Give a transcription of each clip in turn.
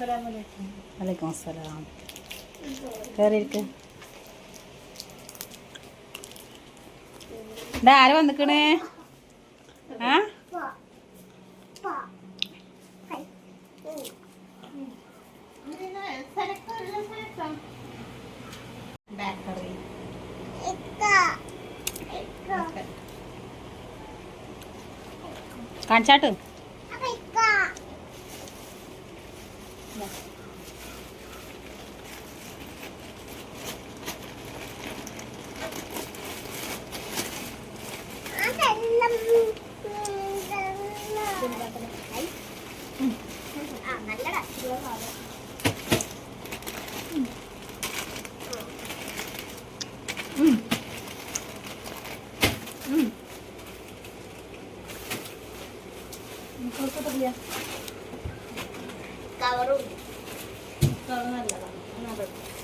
വലൈക്കും അസ്സലാം കയറിയിരിക്ക് ഇതാ ആര് വന്നിക്കണേ? ആ? ബേക്കറി കാണിച്ചാട്ട്.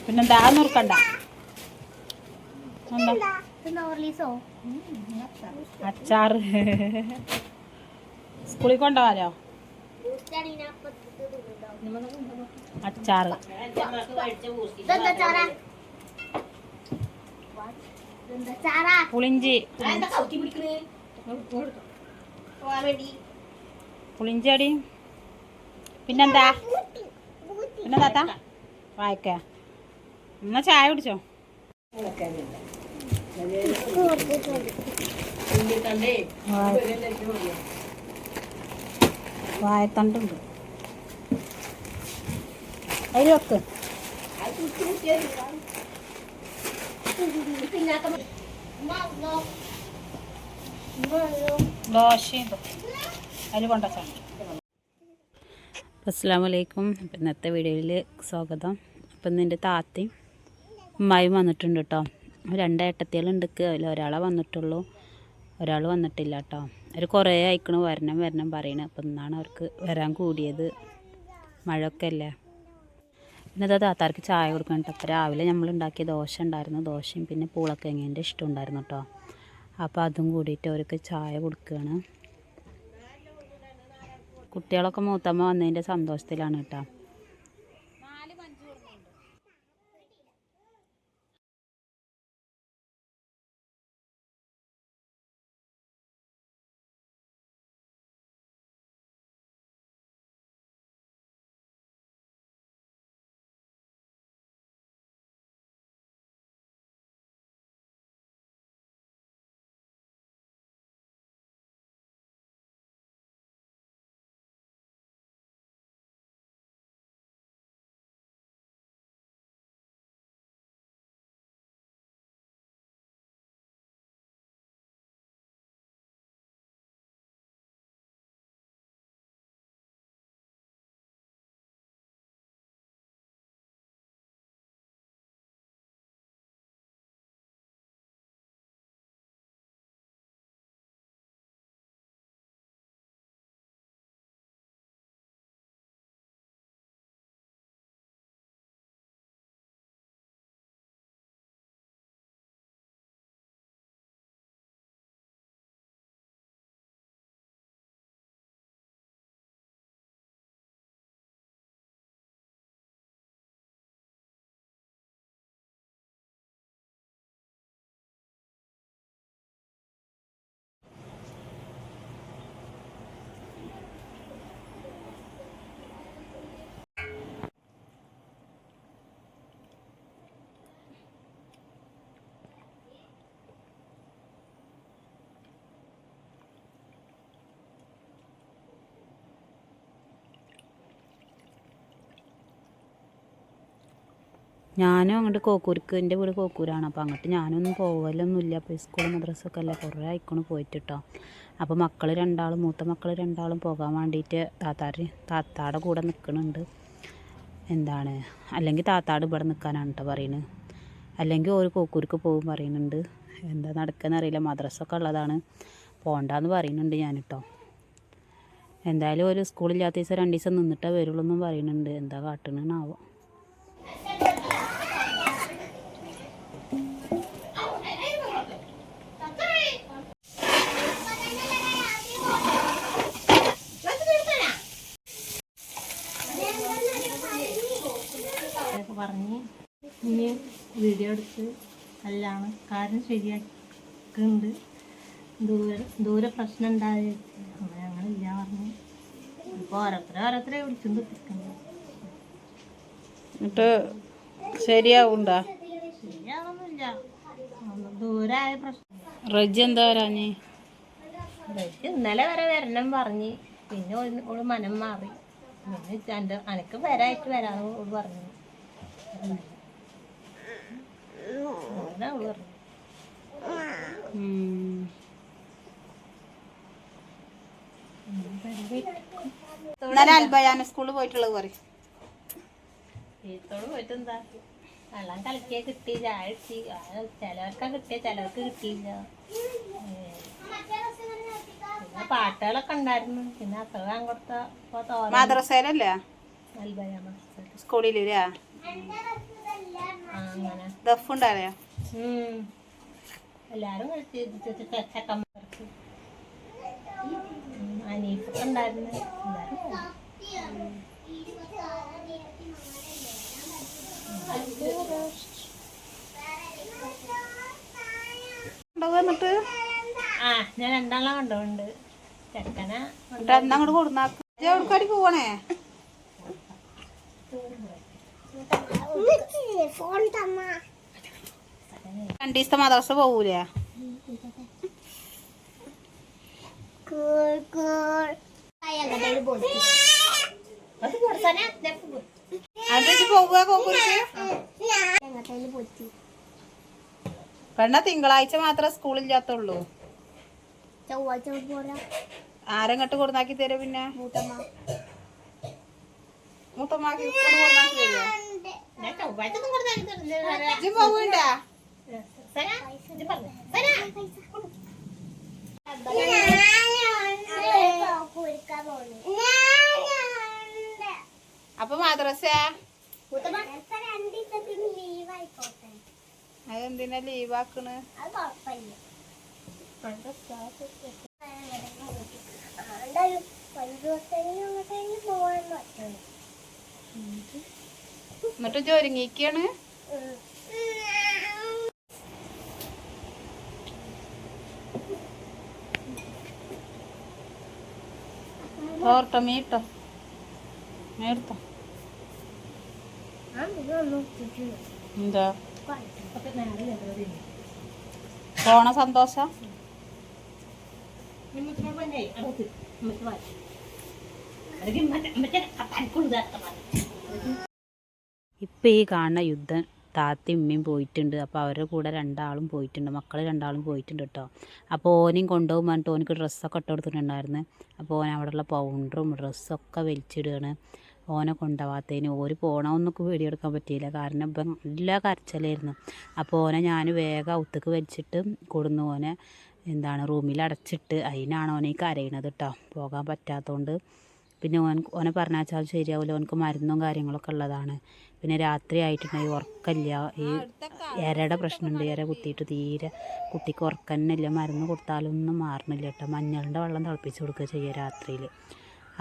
പിന്നെന്താ? അത് നുറുക്കണ്ട എന്താ? അച്ചാറ്. സ്കൂളിൽ കൊണ്ടുപോകാലോ അച്ചാറ്. പുളിഞ്ചി. പുളിഞ്ചി പിന്നെന്താ? പിന്നെന്താ താത്ത വായിക്ക. എന്നാ ചായ കുടിച്ചോ? വായത്തണ്ടുണ്ട്. അതിൽ വെക്ക്. ദോശയും അതിൽ കൊണ്ടുവച്ചാണ് അസ്സാം വലൈക്കും അപ്പം ഇന്നത്തെ വീഡിയോയിൽ സ്വാഗതം. അപ്പം ഇന്ന് എന്റെ താത്തയും ഉമ്മായും വന്നിട്ടുണ്ട് കേട്ടോ രണ്ട് ഏട്ടത്തികളുണ്ട് അതിൽ ഒരാളെ വന്നിട്ടുള്ളൂ. ഒരാൾ വന്നിട്ടില്ല കേട്ടോ അവർ കുറേ അയക്കണു വരണം വരണം പറയണു. അപ്പം ഇന്നാണ് അവർക്ക് വരാൻ കൂടിയത്. മഴയൊക്കെ അല്ലേ? പിന്നെ താത്താർക്ക് ചായ കൊടുക്കണം കേട്ടോ രാവിലെ നമ്മൾ ഉണ്ടാക്കിയ ദോശ ഉണ്ടായിരുന്നു ദോശയും പിന്നെ പൂളക്കിഴങ്ങിന്റെ ഇഷ്ടം ഉണ്ടായിരുന്നു കേട്ടോ അപ്പോൾ അതും കൂടിയിട്ട് അവർക്ക് ചായ കൊടുക്കുകയാണ് കുട്ടികളൊക്കെ മൂത്തമ്മ വന്നതിന്റെ സന്തോഷത്തിലാണ് കേട്ടോ. ഞാനും അങ്ങോട്ട് കോക്കൂർക്ക് എന്റെ വീട് കോക്കൂരാണ്. അപ്പോൾ അങ്ങോട്ട് ഞാനൊന്നും പോകലൊന്നുമില്ല അപ്പോൾ സ്കൂൾ മദ്രസൊക്കെ അല്ല കുറേ ആയിക്കോണ് പോയിട്ട് കേട്ടോ അപ്പോൾ മക്കൾ രണ്ടാളും മൂത്ത മക്കൾ രണ്ടാളും പോകാൻ വേണ്ടിയിട്ട് താത്താർ താത്താടെ കൂടെ നിൽക്കുന്നുണ്ട് എന്താണ്? അല്ലെങ്കിൽ താത്താട് ഇവിടെ നിൽക്കാനാണ് കേട്ടോ പറയുന്നത് അല്ലെങ്കിൽ ഒരു കോക്കൂർക്ക് പോകും പറയുന്നുണ്ട് എന്താ നടക്കുന്നറിയില്ല മദ്രസൊക്കെ ഉള്ളതാണ്. പോകണ്ടെന്ന് പറയുന്നുണ്ട് ഞാൻ കേട്ടോ എന്തായാലും ഒരു സ്കൂളില്ലാത്ത ദിവസം രണ്ട് ദിവസം നിന്നിട്ടേ വരുള്ളൂ എന്നും പറയുന്നുണ്ട് എന്താ കാട്ടണമെന്നാവോ പറഞ്ഞ് ഇനി വീഡിയോ എടുത്ത് അല്ലാണ് കാര്യം ശരിയാക്കുന്നുണ്ട്. ദൂരെ ദൂരെ പ്രശ്നം ഉണ്ടായി അങ്ങനെ ഞങ്ങളില്ല പറഞ്ഞു. ഇപ്പോൾ ഓരോരുത്തരെ ഓരോരുത്തരെ വിളിച്ചുകൊണ്ട് എത്തിക്കുന്നത് എന്നിട്ട് ശരിയാവുണ്ടോ? ശരിയാവുന്നില്ല ദൂരായ പ്രശ്നം. റജി എന്താ വരാഞ്ഞ്? ഇവർക്ക് ഇന്നലെ വരെ വരണം പറഞ്ഞ്. പിന്നെ ഓൾ മനം മാറി. പിന്നെ എന്റെ അനക്ക് വരായിട്ട് വരാന്ന് ഓൾ പറഞ്ഞു അങ്ങനെ അവൾ പറഞ്ഞു ഉം. ഇന്നലെ അൽബയാന സ്കൂളിൽ പോയിട്ടുള്ളത് പറയും. ഈത്തോട് പോയിട്ട് എന്താ വെള്ളം കളിക്കാൻ കിട്ടി ചായ കിട്ടി ആ, ചിലവർക്കാ കിട്ടിയ ചിലവർക്ക് കിട്ടിയില്ല. പിന്നെ പാട്ടുകളൊക്കെ ഉണ്ടായിരുന്നു. പിന്നെ അത്ര കൊടുത്ത മദ്രസയിലല്ലേ? നൽകാൻ സ്കൂളിലില്ലേ ആ അങ്ങനെ ദഫ്. എല്ലാരും ചെക്കന്മാർക്ക്. അനീഫൊക്കെ ഉണ്ടായിരുന്നു. എന്നിട്ട്? ആ ഞാൻ രണ്ടാളെ കൊണ്ടുപോണ്ട് ചെക്കനെ അങ്ങോട്ട് കൊടുന്നാക്ക്. എവിടെക്കാടി പോവണേ? രണ്ടു ദിവസത്തെ മദ്രസ പോവൂലേ? പെണ്ണ തിങ്കളാഴ്ച മാത്രമേ സ്കൂളില്ലാത്തുള്ളൂ. ചൊവ്വാഴ്ച ആരെങ്ങട്ട് കൊടുന്നാക്കി തരും പിന്നെ? മൂത്തമ്മ. കൊടുന്നാക്കി തരുമോ ഒന്നും കൊടുത്താൽ. സന. അപ്പൊ മദ്രസ അതെന്തിനാ ലീവാക്കണ്? എന്നിട്ട് ജോലിങ്ങിക്കാണ്? ഓർട്ടോ മീട്ടോ. മേർത്തോ. എന്താ. പോണ സന്തോഷം? ഇമ്മച്ചിനെ കൊണ്ടേ അങ്ങോട്ട് ഇമ്മച്ചി മാറ്റി. അല്ലെങ്കിൽ ഇമ്മച്ചി- ഇമ്മച്ചിനെ കത്താനിക്കൊണ്ട് ഇതാക്കാൻ പറഞ്ഞു. ഇപ്പം ഈ കാണുന്ന യുദ്ധം താത്തയും ഉമ്മയും പോയിട്ടുണ്ട്. അപ്പോൾ അവരുടെ കൂടെ രണ്ടാളും പോയിട്ടുണ്ട്. മക്കൾ രണ്ടാളും പോയിട്ടുണ്ട് കേട്ടോ അപ്പോൾ ഓനെയും കൊണ്ടുപോകും പറഞ്ഞിട്ട് ഓനക്ക് ഡ്രസ്സൊക്കെ ഇട്ട് കൊടുത്തിട്ടുണ്ടായിരുന്നു. അപ്പോൾ ഓൻ അവിടെയുള്ള പൗണ്ടറും ഡ്രസ്സൊക്കെ വലിച്ചിടുകയാണ്. ഓനെ കൊണ്ടുപോകാത്തതിന് ഓര് പോകണമെന്നൊക്കെ വീഡിയോ എടുക്കാൻ പറ്റിയില്ല. കാരണം ഇപ്പം നല്ല കരച്ചിലായിരുന്നു. അപ്പോൾ ഓനെ ഞാൻ വേഗം ഔത്തേക്ക് വലിച്ചിട്ട് കൊടുന്നു. ഓനെ എന്താണ് റൂമിൽ അടച്ചിട്ട് അതിനാണ് ഓനെ കരയണത് കേട്ടോ പോകാൻ പറ്റാത്തതുകൊണ്ട് പിന്നെ ഓൻ ഓനെ പറഞ്ഞാച്ചാൽ ശരിയാവില്ല ഓനക്ക് മരുന്നും കാര്യങ്ങളൊക്കെ ഉള്ളതാണ്. പിന്നെ രാത്രി ആയിട്ടുണ്ടെങ്കിൽ ഉറക്കമില്ല. ഈ എരയുടെ പ്രശ്നമുണ്ട്. എര കുത്തിയിട്ട് തീരെ കുട്ടിക്ക് ഉറക്കന്നില്ല മരുന്ന് കൊടുത്താലൊന്നും മാറണില്ല കേട്ടോ. മഞ്ഞളിന്റെ വെള്ളം തിളപ്പിച്ച് കൊടുക്കുക ചെയ്യുക രാത്രിയിൽ.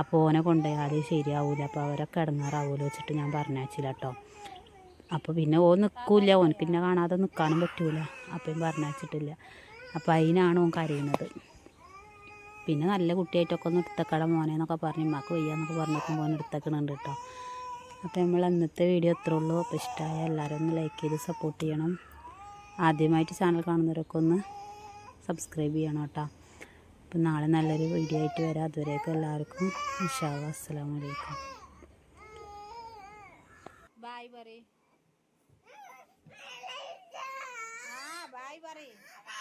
അപ്പോൾ ഓനെ കൊണ്ടുപോയാൽ ശരിയാവില്ല അപ്പോൾ അവരൊക്കെ ഇടങ്ങാറാവുമല്ലോ വെച്ചിട്ട് ഞാൻ പറഞ്ഞയച്ചില്ല കേട്ടോ. അപ്പോൾ പിന്നെ ഓൻ നിൽക്കില്ല. ഓനക്ക് പിന്നെ കാണാതെ നിൽക്കാനും പറ്റൂല. അപ്പം പറഞ്ഞാച്ചിട്ടില്ല അപ്പോൾ അതിനാണ് ഓൻ കരയുന്നത്. പിന്നെ നല്ല കുട്ടിയായിട്ടൊക്കെ ഒന്ന് എടുത്തക്കട മോനെ എന്നൊക്കെ പറഞ്ഞ് ഉമ്മാക്ക് വയ്യാന്നൊക്കെ പറഞ്ഞപ്പോൾ മോൻ എടുത്തേക്കണുണ്ട് കേട്ടോ. അപ്പോൾ നമ്മൾ അന്നത്തെ വീഡിയോ ഇത്രേ ഉള്ളൂ. അപ്പോൾ ഇഷ്ടമായ എല്ലാവരും ഒന്ന് ലൈക്ക് ചെയ്ത് സപ്പോർട്ട് ചെയ്യണം. ആദ്യമായിട്ട് ചാനൽ കാണുന്നവരൊക്കെ ഒന്ന് സബ്സ്ക്രൈബ് ചെയ്യണം കേട്ടോ. അപ്പം നാളെ നല്ലൊരു വീഡിയോ ആയിട്ട് വരാം. അതുവരെയൊക്കെ എല്ലാവർക്കും ഇൻഷാ അസ്സാം വലൈക്കും ബായ് പറയും. ആ ബായ് പറയും.